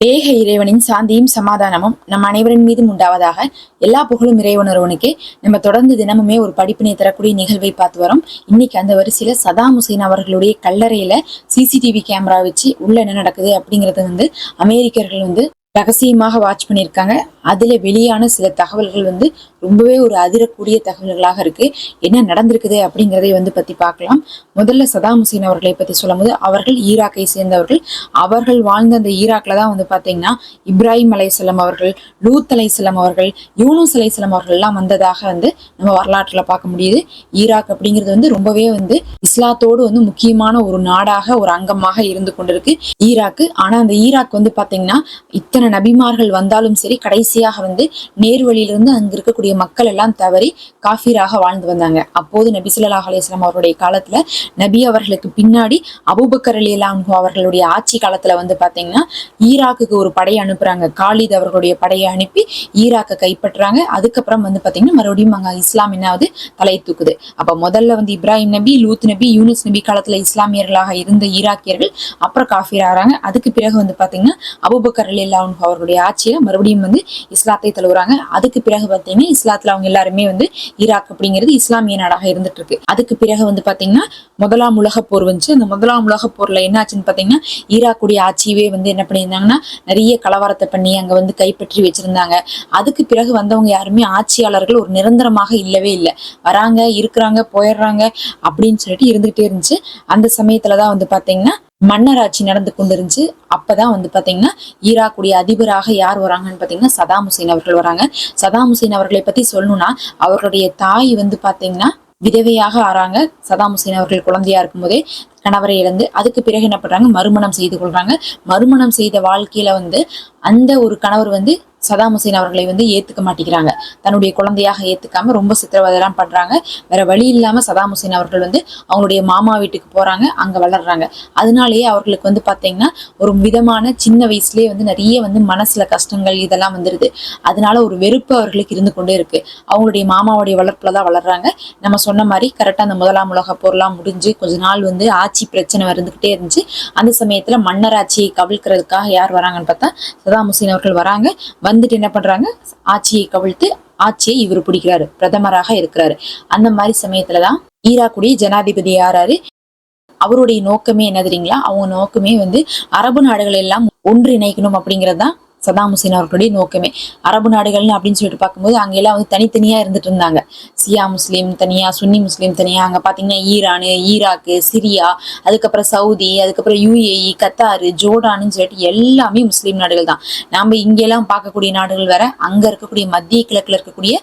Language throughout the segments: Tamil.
ஏக இறைவனின் சாந்தியும் சமாதானமும் நம் அனைவரின் மீதும் உண்டாவதாக எல்லா புகழும் இறைவன் ஒருவனுக்கே நம்ம தொடர்ந்து தினமுமே ஒரு படிப்பினை தரக்கூடிய நிகழ்வை பார்த்து வரோம். இன்னைக்கு அந்த வரிசையில சதாம் ஹுசைன் அவர்களுடைய கல்லறையில சிசிடிவி கேமரா வச்சு உள்ள என்ன நடக்குது அப்படிங்கறது வந்து அமெரிக்கர்கள் வந்து ரகசியமாக வாட்ச் பண்ணியிருக்காங்க. அதுல வெளியான சில தகவல்கள் வந்து ரொம்பவே ஒரு அதிரக்கூடிய தகவல்களாக இருக்கு. என்ன நடந்திருக்குது அப்படிங்கிறதை வந்து பற்றி பார்க்கலாம். முதல்ல சதாம் ஹுசேன் அவர்களை பத்தி சொல்லும்போது அவர்கள் ஈராக்கை சேர்ந்தவர்கள். அவர்கள் வாழ்ந்த அந்த ஈராக்ல தான் வந்து பாத்தீங்கன்னா இப்ராஹிம் அலைசலம் அவர்கள் லூத் அலைசலம் அவர்கள் யூனுஸ் அலைசலம் அவர்கள் எல்லாம் வந்ததாக வந்து நம்ம வரலாற்றுல பார்க்க முடியுது. ஈராக் அப்படிங்கிறது வந்து ரொம்பவே வந்து இஸ்லாத்தோடு வந்து முக்கியமான ஒரு நாடாக ஒரு அங்கமாக இருந்து கொண்டிருக்கு. ஈராக்கு ஆனா அந்த ஈராக் வந்து பாத்தீங்கன்னா இத்தனை நபிமார்கள் வந்தாலும் சரி கடைசி கடைசியாக வந்து நேர்வழியிலிருந்து அங்கு இருக்கக்கூடிய மக்கள் எல்லாம் தவறி காஃபீராக வாழ்ந்து வந்தாங்க. அப்போது நபி ஸல்லல்லாஹு அலிஸ்லாம் அவருடைய காலத்துல நபி அவர்களுக்கு பின்னாடி அபுபக்கர் அலியல்லாஹு அன்ஹு அவர்களுடைய ஆட்சி காலத்துல வந்து பாத்தீங்கன்னா ஈராக்குக்கு ஒரு படையை அனுப்புறாங்க. காலித் அவர்களுடைய படையை அனுப்பி ஈராக்கை கைப்பற்றுறாங்க. அதுக்கப்புறம் வந்து பாத்தீங்கன்னா மறுபடியும் அங்க இஸ்லாம் என்னாவது தலை தூக்குது. அப்ப முதல்ல வந்து இப்ராஹிம் நபி லூத் நபி யூனுஸ் நபி காலத்துல இஸ்லாமியர்களாக இருந்த ஈராக்கியர்கள் அப்புறம் காஃபீர் ஆகிறாங்க. அதுக்கு பிறகு வந்து பாத்தீங்கன்னா அபுபக்கர் அலியல்லாஹு அன்ஹு அவர்களுடைய ஆட்சியில மறுபடியும் வந்து இஸ்லாத்தை தழுவுறாங்க. அதுக்கு பிறகு பார்த்தீங்கன்னா இஸ்லாத்துல அவங்க எல்லாருமே வந்து ஈராக் அப்படிங்கிறது இஸ்லாமிய நாடாக இருந்துட்டு இருக்கு அதுக்கு பிறகு வந்து பார்த்தீங்கன்னா முதலாம் உலக போர் வந்துச்சு. அந்த முதலாம் உலக போர்ல என்ன ஆச்சுன்னு பார்த்தீங்கன்னா ஈராக்குடைய ஆட்சியவே வந்து என்ன பண்ணியிருந்தாங்கன்னா நிறைய கலவரத்தை பண்ணி அங்கே வந்து கைப்பற்றி வச்சிருந்தாங்க. அதுக்கு பிறகு வந்தவங்க யாருமே ஆட்சியாளர்கள் ஒரு நிரந்தரமாக இல்லவே இல்லை. வராங்க இருக்கிறாங்க போயிடுறாங்க அப்படின்னு சொல்லிட்டு இருந்துகிட்டே இருந்துச்சு. அந்த சமயத்துலதான் வந்து பார்த்தீங்கன்னா மன்னராட்சி நடந்து கொண்டிருந்துச்சு. அப்பதான் வந்து பாத்தீங்கன்னா ஈராக்குடைய அதிபராக யார் வராங்கன்னு பாத்தீங்கன்னா சதாம் ஹுசேன் அவர்கள் வராங்க. சதாம் ஹுசேன் அவர்களை பத்தி சொல்லணும்னா அவர்களுடைய தாய் வந்து பாத்தீங்கன்னா விதவையாக ஆறாங்க. சதாம் ஹுசேன் அவர்கள் குழந்தையா இருக்கும்போதே கணவரை இழந்து அதுக்கு பிறகு என்ன பண்றாங்க? மறுமணம் செய்து கொள்றாங்க. மறுமணம் செய்த வாழ்க்கையில வந்து அந்த ஒரு கணவர் வந்து சதாம் ஹுசேன் அவர்களை வந்து ஏத்துக்க மாட்டேங்கிறாங்க. தன்னுடைய குழந்தையாக ஏத்துக்காம ரொம்ப சித்திரவதைலாம் பண்றாங்க. வேற வழி இல்லாம சதாம் ஹுசேன் அவர்கள் வந்து அவங்களுடைய மாமா வீட்டுக்கு போறாங்க அங்க வளர்றாங்க. அதனாலேயே அவர்களுக்கு வந்து பாத்தீங்கன்னா ஒரு விதமான சின்ன வயசுலயே வந்து நிறைய வந்து மனசுல கஷ்டங்கள் இதெல்லாம் வந்துருது. அதனால ஒரு வெறுப்பு அவர்களுக்கு இருந்து கொண்டே இருக்கு. அவங்களுடைய மாமாவுடைய வளர்ப்புல தான் வளர்றாங்க. நம்ம சொன்ன மாதிரி கரெக்டா அந்த முதலாம் உலக போர்லாம் முடிஞ்சு கொஞ்ச நாள் வந்து ஆட்சி பிரச்சனை வந்துகிட்டே இருந்துச்சு. அந்த சமயத்துல மன்னராட்சியை கவிழ்க்கிறதுக்காக யார் வராங்கன்னு பார்த்தா சதாம் ஹுசேன் அவர்கள் வராங்க. வந்துட்டு என்ன பண்றாங்க? ஆட்சியை கவிழ்த்து ஆட்சியை இவர் பிடிக்கிறாரு. பிரதமராக இருக்கிறாரு. அந்த மாதிரி சமயத்துலதான் ஈராக்குடைய ஜனாதிபதி யாராரு? அவருடைய நோக்கமே என்ன தெரியுங்களா? அவங்க நோக்கமே வந்து அரபு நாடுகள் எல்லாம் ஒன்றிணைக்கணும் அப்படிங்கறதுதான் சதாம் ஹுசேன் அவர்களுடைய நோக்கமே. அரபு நாடுகள்னு அப்படின்னு சொல்லிட்டு பார்க்கும்போது அங்கெல்லாம் வந்து தனித்தனியா இருந்துட்டு இருந்தாங்க. சியா முஸ்லீம் தனியா சுன்னி முஸ்லீம் தனியா அங்க பாத்தீங்கன்னா ஈரானு ஈராக்கு சிரியா அதுக்கப்புறம் சவுதி அதுக்கப்புறம் யுஏஇ கத்தாரு ஜோர்டான்னு சொல்லிட்டு எல்லாமே முஸ்லீம் நாடுகள் தான். நாம் இங்கெல்லாம் பார்க்கக்கூடிய நாடுகள் வேற அங்க இருக்கக்கூடிய மத்திய கிழக்குல இருக்கக்கூடிய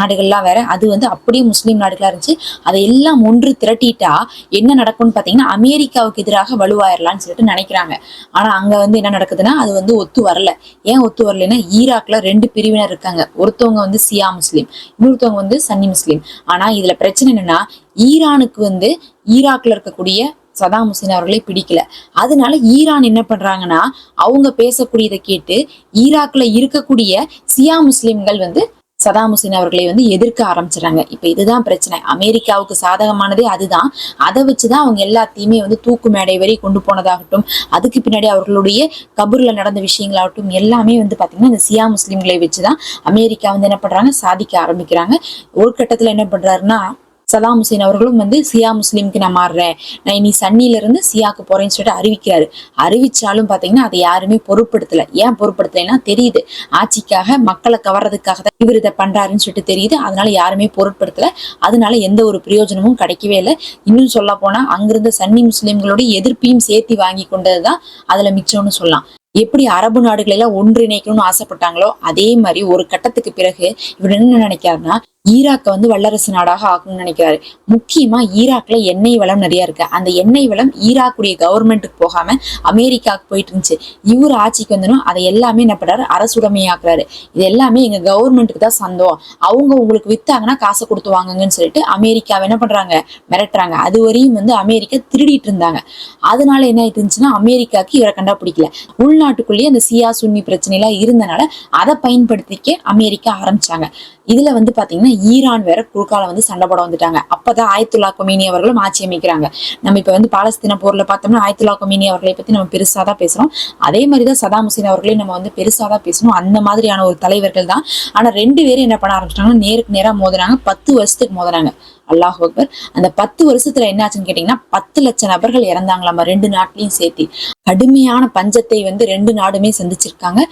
நாடுகள்லாம் வேற. அது வந்து அப்படியே முஸ்லீம் நாடுகளா இருந்துச்சு. அதை எல்லாம் ஒன்று திரட்டிட்டா என்ன நடக்கும்னு பாத்தீங்கன்னா அமெரிக்காவுக்கு எதிராக வலுவாயிரலாம்னு சொல்லிட்டு நினைக்கிறாங்க. ஆனா அங்க வந்து என்ன நடக்குதுன்னா அது வந்து ஒத்து வரல. ஏன் ஒத்து வரலைன்னா ஈராக்ல ரெண்டு பிரிவினர் இருக்காங்க. ஒருத்தவங்க வந்து சியா முஸ்லீம் இன்னொருத்தவங்க வந்து சன்னி முஸ்லீம். ஆனா இதுல பிரச்சனை என்னன்னா ஈரானுக்கு வந்து ஈராக்ல இருக்கக்கூடிய சதாம் ஹுசேன் அவர்களை பிடிக்கல. அதனால ஈரான் என்ன பண்றாங்கன்னா அவங்க பேசக்கூடியதை கேட்டு ஈராக்ல இருக்கக்கூடிய சியா முஸ்லிம்கள் வந்து சதாம் ஹுசேன் அவர்களை வந்து எதிர்க்க ஆரம்பிச்சிடறாங்க. இப்ப இதுதான் பிரச்சனை. அமெரிக்காவுக்கு சாதகமானதே அதுதான். அதை வச்சுதான் அவங்க எல்லாத்தையுமே வந்து தூக்கு மேடை வரை கொண்டு போனதாகட்டும் அதுக்கு பின்னாடி அவர்களுடைய கபூர்ல நடந்த விஷயங்களாகட்டும் எல்லாமே வந்து பாத்தீங்கன்னா இந்த சியா முஸ்லீம்களை வச்சுதான் அமெரிக்கா வந்து என்ன பண்றாங்க? சாதிக்க ஆரம்பிக்கிறாங்க. ஒரு கட்டத்துல என்ன பண்றாருன்னா சதாம் ஹுசேன் அவர்களும் வந்து சியா முஸ்லீம்க்கு நான் மாறுறேன். நான் இனி சன்னில இருந்து சியாக்கு போறேன்னு சொல்லிட்டு அறிவிக்கிறாரு. அறிவிச்சாலும் பாத்தீங்கன்னா அதை யாருமே பொருட்படுத்தல. ஏன் பொருட்படுத்தலைன்னா தெரியுது. ஆட்சிக்காக மக்களை கவர்றதுக்காக தான் இவர் இதை பண்றாருன்னு சொல்லிட்டு தெரியுது. அதனால யாருமே பொருட்படுத்தல. அதனால எந்த ஒரு பிரயோஜனமும் கிடைக்கவே இல்லை. இன்னும் சொல்ல போனா அங்கிருந்த சன்னி முஸ்லீம்களோட எதிர்ப்பையும் சேர்த்து வாங்கி கொண்டதுதான் அதுல மிச்சம்னு சொல்லலாம். எப்படி அரபு நாடுகளெல்லாம் ஒன்றிணைக்கணும்னு ஆசைப்பட்டாங்களோ அதே மாதிரி ஒரு கட்டத்துக்கு பிறகு இவர் என்ன நினைக்காருன்னா ஈராக்கை வந்து வல்லரசு நாடாக ஆக்கணும்னு நினைக்கிறாரு. முக்கியமா ஈராக்ல எண்ணெய் வளம் நிறைய இருக்கு. அந்த எண்ணெய் வளம் ஈராக்குடைய கவர்மெண்ட்டுக்கு போகாம அமெரிக்காவுக்கு போயிட்டு இருந்துச்சு. இவர் ஆட்சிக்கு வந்தனும் அதை எல்லாமே என்ன பண்றாரு? அரசுடைமையாக்குறாரு. இது எல்லாமே எங்க கவர்மெண்ட்டுக்கு தான் சந்தோம் அவங்க உங்களுக்கு வித்தாங்கன்னா காசை கொடுத்து வாங்குங்கன்னு சொல்லிட்டு அமெரிக்காவை என்ன பண்றாங்க? மிரட்டுறாங்க. அது வரையும் வந்து அமெரிக்கா திருடிட்டு இருந்தாங்க. அதனால என்ன ஆயிட்டு இருந்துச்சுன்னா அமெரிக்காக்கு இவரை கண்டா பிடிக்கல உள்நாட்டுக்குள்ளேயே அந்த சியா சுன்னி பிரச்சனை எல்லாம் இருந்தனால அதை பயன்படுத்திக்க அமெரிக்கா ஆரம்பிச்சாங்க. இதுல வந்து பாத்தீங்கன்னா ஈரான் வேற குறுக்கால வந்து சண்டை போட வந்துட்டாங்க. அப்பதான் ஆயத்துல்லா கொமீனி அவர்களும் ஆட்சி அமைக்கிறாங்க. நம்ம இப்ப வந்து பாலஸ்தீன போர்ல பார்த்தோம்னா ஆயத்துல்லா கொமீனி அவர்களை பத்தி நம்ம பெருசா தான் பேசுறோம். அதே மாதிரிதான் சதாம் ஹுசேன் அவர்களையும் நம்ம வந்து பெருசா தான் பேசணும். அந்த மாதிரியான ஒரு தலைவர்கள் தான். ஆனா ரெண்டு பேரும் என்ன பண்ண ஆரம்பிச்சிட்டாங்கன்னா நேருக்கு நேரா மோதுனாங்க பத்து வருஷத்துக்கு மோதுனாங்க அல்லாஹ் அக்பர். அந்த பத்து வருஷத்துல என்னாச்சுன்னு கேட்டீங்கன்னா பத்து லட்சம் நபர்கள் இறந்தாங்களாமா ரெண்டு நாட்டிலையும் சேர்த்து. கடுமையான பஞ்சத்தை வந்து ரெண்டு நாடுமே சந்திச்சிருக்காங்க.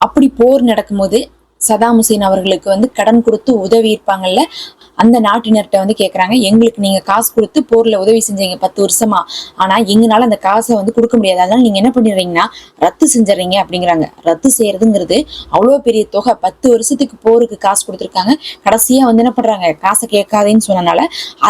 அப்படி போர் நடக்கும்போது சதாம் ஹுசேன் அவர்களுக்கு வந்து கடன் கொடுத்து உதவி இருப்பாங்கல்ல அந்த நாட்டினர்கிட்ட வந்து கேட்குறாங்க எங்களுக்கு நீங்கள் காசு கொடுத்து போரில் உதவி செஞ்சீங்க பத்து வருஷமா. ஆனால் எங்களால் அந்த காசை வந்து கொடுக்க முடியாது. அதனால நீங்கள் என்ன பண்ணிடுறீங்கன்னா ரத்து செஞ்சிடறீங்க அப்படிங்கிறாங்க. ரத்து செய்கிறதுங்கிறது அவ்வளோ பெரிய தொகை. பத்து வருஷத்துக்கு போருக்கு காசு கொடுத்துருக்காங்க. கடைசியாக வந்து என்ன பண்ணுறாங்க காசை கேட்காதேன்னு சொன்னனால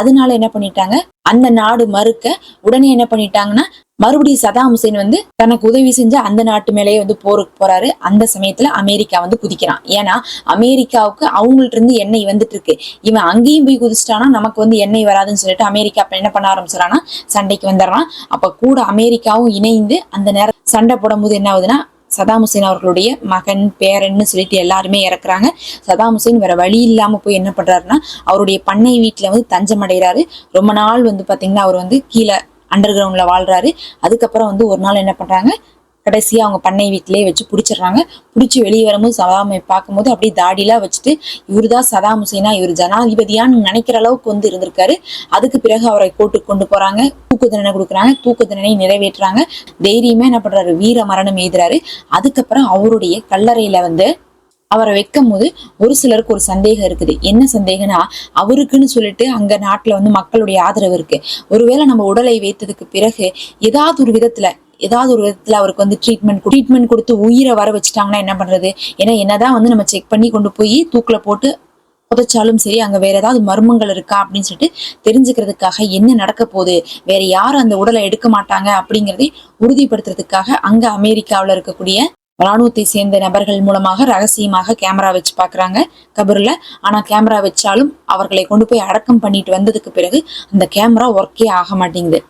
அதனால என்ன பண்ணிட்டாங்க? அந்த நாடு மறுக்க உடனே என்ன பண்ணிட்டாங்கன்னா மறுபடியும் சதாம் ஹுசேன் வந்து தனக்கு உதவி செஞ்ச அந்த நாட்டு மேலேயே வந்து போருக்கு போறாரு. அந்த சமயத்துல அமெரிக்கா வந்து குதிக்கிறான். ஏன்னா அமெரிக்காவுக்கு அவங்கள்ட்ட இருந்து எண்ணெய் வந்துட்டு இருக்கு. இவன் அங்கேயும் போய் குதிச்சிட்டானா நமக்கு வந்து எண்ணெய் வராதுன்னு சொல்லிட்டு அமெரிக்கா என்ன பண்ண ஆரம்பிச்சிடானா சண்டைக்கு வந்துடுறான். அப்ப கூட அமெரிக்காவும் இணைந்து அந்த நேரம் சண்டை போடும்போது என்ன ஆகுதுன்னா சதாம் ஹுசேன் அவர்களுடைய மகன் பேரன்னு சொல்லிட்டு எல்லாருமே இறக்குறாங்க. சதாம் ஹுசேன் வேற வழி இல்லாம போய் என்ன பண்றாருன்னா அவருடைய பண்ணை வீட்டுல வந்து தஞ்சம் அடைகிறாரு ரொம்ப நாள் வந்து பாத்தீங்கன்னா அவர் வந்து கீழே அண்டர் கிரவுண்ட்ல வாழ்கிறாரு அதுக்கப்புறம் வந்து ஒரு நாள் என்ன பண்றாங்க? கடைசியாக அவங்க பண்ணை வீட்டிலேயே வச்சு பிடிச்சிடுறாங்க. பிடிச்சி வெளியே வரும்போது சதாமை பார்க்கும்போது அப்படியே தாடிலாம் வச்சுட்டு இவருதான் சதாம் ஹுசைனா இவர் ஜனாதிபதியான்னு நினைக்கிற அளவுக்கு வந்து இருந்திருக்காரு. அதுக்கு பிறகு அவரை கோட்டுக்கு கொண்டு போறாங்க. தூக்கு தண்டனை கொடுக்குறாங்க. தூக்கு தண்டனை நிறைவேற்றுறாங்க. தைரியமே என்ன பண்றாரு? வீர மரணம் எழுதுறாரு அதுக்கப்புறம் அவருடைய கல்லறையில வந்து அவரை வைக்கும் போது ஒரு சிலருக்கு ஒரு சந்தேகம் இருக்குது. என்ன சந்தேகம்னா அவருக்குன்னு சொல்லிட்டு அங்க நாட்டுல வந்து மக்களுடைய ஆதரவு இருக்கு. ஒருவேளை நம்ம உடலை வைத்ததுக்கு பிறகு ஏதாவது ஒரு விதத்துல ஏதாவது ஒரு விதத்துல அவருக்கு வந்து ட்ரீட்மெண்ட் ட்ரீட்மெண்ட் கொடுத்து உயிரை வர வச்சுட்டாங்கன்னா என்ன பண்றது? ஏன்னா என்னதான் வந்து நம்ம செக் பண்ணி கொண்டு போய் தூக்கில போட்டு புதைச்சாலும் சரி அங்க வேற ஏதாவது மர்மங்கள் இருக்கா அப்படின்னு சொல்லிட்டு தெரிஞ்சுக்கிறதுக்காக என்ன நடக்க போகுது? வேற யாரும் அந்த உடலை எடுக்க மாட்டாங்க அப்படிங்கறதை உறுதிப்படுத்துறதுக்காக அங்க அமெரிக்காவில் இருக்கக்கூடிய ராணுவத்தை சேர்ந்த நபர்கள் மூலமாக ரகசியமாக கேமரா வச்சு பாக்குறாங்க கபர்ல. ஆனா கேமரா வச்சாலும் அவர்களை கொண்டு போய் அடக்கம் பண்ணிட்டு வந்ததுக்கு பிறகு அந்த கேமரா ஒர்க்கே ஆக மாட்டேங்குது.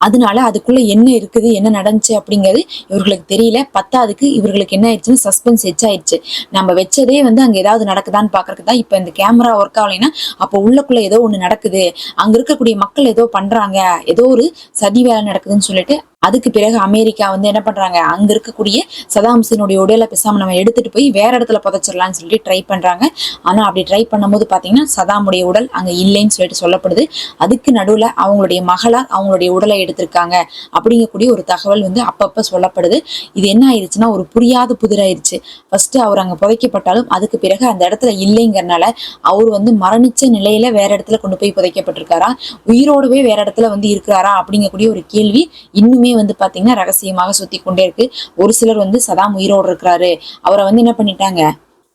அதனால அதுக்குள்ள என்ன இருக்குது என்ன நடந்துச்சு அப்படிங்கிறது இவர்களுக்கு தெரியல. பத்தாவதுக்கு இவர்களுக்கு என்ன ஆயிடுச்சுன்னு சஸ்பென்ஸ் ஆயிடுச்சு. நம்ம வச்சதே வந்து அங்க ஏதாவது நடக்குதான்னு பாக்குறதுக்கு தான் இப்ப இந்த கேமரா ஒர்க் ஆகலைன்னா அப்போ உள்ளக்குள்ள ஏதோ ஒண்ணு நடக்குது. அங்க இருக்கக்கூடிய மக்கள் ஏதோ பண்றாங்க. ஏதோ ஒரு சதி வேலை நடக்குதுன்னு சொல்லிட்டு அதுக்கு பிறகு அமெரிக்கா வந்து என்ன பண்றாங்க? அங்க இருக்கக்கூடிய சதாம் ஹுசேனுடைய உடலை பேசாம நம்ம எடுத்துட்டு போய் வேற இடத்துல புதைச்சிடலாம்னு சொல்லிட்டு ட்ரை பண்றாங்க. ஆனா அப்படி ட்ரை பண்ணும்போது பாத்தீங்கன்னா சதாமுடைய உடல் அங்க இல்லைன்னு சொல்லிட்டு சொல்லப்படுது. அதுக்கு நடுவுல அவங்களுடைய மகளார் அவங்களுடைய உடலை எடுத்திருக்காங்க அப்படிங்கக்கூடிய ஒரு தகவல் வந்து அப்பப்ப சொல்லப்படுது. இது என்ன ஆயிடுச்சுன்னா ஒரு புரியாத புதிராயிருச்சு ஃபர்ஸ்ட் அவர் அங்க புதைக்கப்பட்டாலும் அதுக்கு பிறகு அந்த இடத்துல இல்லைங்கிறனால அவர் வந்து மரணிச்ச நிலையில வேற இடத்துல கொண்டு போய் புதைக்கப்பட்டிருக்காரா? உயிரோடவே வேற இடத்துல வந்து இருக்கிறாரா? அப்படிங்கக்கூடிய ஒரு கேள்வி இன்னுமே வந்து பாத்தீங்கன்னா ரகசியமாக சுத்தி கொண்டே இருக்கு. ஒரு சிலர் வந்து சதாம் உயிரோடு இருக்கிறாரு. அவரை வந்து என்ன பண்ணிட்டாங்க?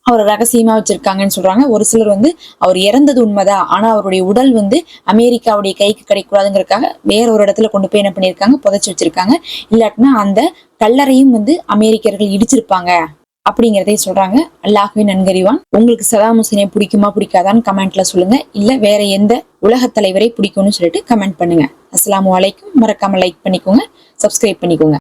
அவரை ரகசியமா வச்சிருக்காங்கன்னு சொல்றாங்க. ஒரு சிலர் வந்து அவர் இறந்தது உண்மைதான். ஆனா அவருடைய உடல் வந்து அமெரிக்காவுடைய கைக்கு கிடைக்கூடாதுங்கிறதுக்காக வேற ஒரு இடத்துல கொண்டு போய் என்ன பண்ணிருக்காங்க புதைச்சு வச்சிருக்காங்க. இல்லாட்டினா அந்த கல்லறையும் வந்து அமெரிக்கர்கள் இடிச்சிருப்பாங்க. அப்படிங்கிறதே சொல்றாங்க. அல்லாஹுவே நன்கறிவான். உங்களுக்கு சதாம் ஹுசேனை பிடிக்குமா பிடிக்காதான்னு கமெண்ட்ல சொல்லுங்க. இல்ல வேற எந்த உலக தலைவரை பிடிக்கும்னு சொல்லிட்டு கமெண்ட் பண்ணுங்க. அஸ்லாம் அலைக்கும். மறக்காம லைக் பண்ணிக்கோங்க. சப்ஸ்கிரைப் பண்ணிக்கோங்க.